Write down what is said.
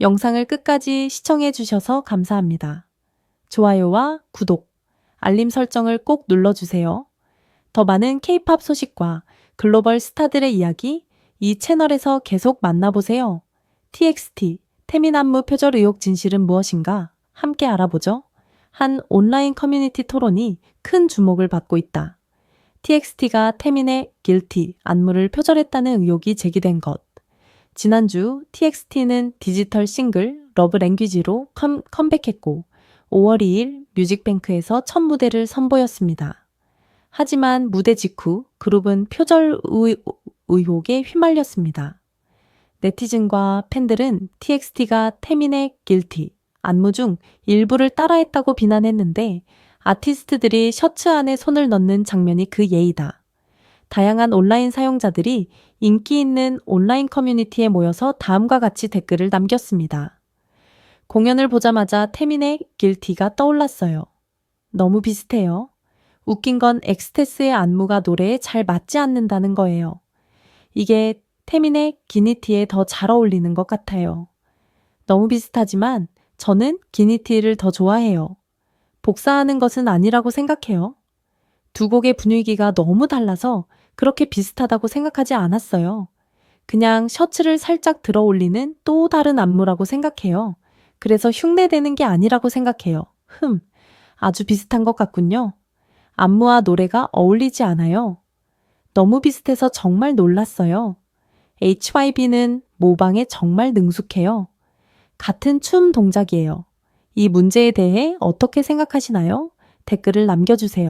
영상을 끝까지 시청해 주셔서 감사합니다. 좋아요와 구독, 알림 설정을 꼭 눌러주세요. 더 많은 K-팝 소식과 글로벌 스타들의 이야기 이 채널에서 계속 만나보세요. TXT, 태민 안무 표절 의혹 진실은 무엇인가? 함께 알아보죠. 한 온라인 커뮤니티 토론이 큰 주목을 받고 있다. TXT가 태민의 guilty 안무를 표절했다는 의혹이 제기된 것. 지난주 TXT는 디지털 싱글 러브 랭귀지로 컴, 컴백했고 5월 2일 뮤직뱅크에서 첫 무대를 선보였습니다. 하지만 무대 직후 그룹은 표절 의, 의혹에 휘말렸습니다. 네티즌과 팬들은 TXT가 태민의 guilty 안무 중 일부를 따라했다고 비난했는데 아티스트들이 셔츠 안에 손을 넣는 장면이 그 예이다. 다양한 온라인 사용자들이 인기 있는 온라인 커뮤니티에 모여서 다음과 같이 댓글을 남겼습니다. 공연을 보자마자 태민의 길티가 떠올랐어요. 너무 비슷해요. 웃긴 건 엑스테스의 안무가 노래에 잘 맞지 않는다는 거예요. 이게 태민의 기니티에 더 잘 어울리는 것 같아요. 너무 비슷하지만 저는 기니티를 더 좋아해요. 복사하는 것은 아니라고 생각해요. 두 곡의 분위기가 너무 달라서 그렇게 비슷하다고 생각하지 않았어요. 그냥 셔츠를 살짝 들어 올리는 또 다른 안무라고 생각해요. 그래서 흉내내는 게 아니라고 생각해요. 흠, 아주 비슷한 것 같군요. 안무와 노래가 어울리지 않아요. 너무 비슷해서 정말 놀랐어요. HYB는 모방에 정말 능숙해요. 같은 춤 동작이에요. 이 문제에 대해 어떻게 생각하시나요? 댓글을 남겨주세요.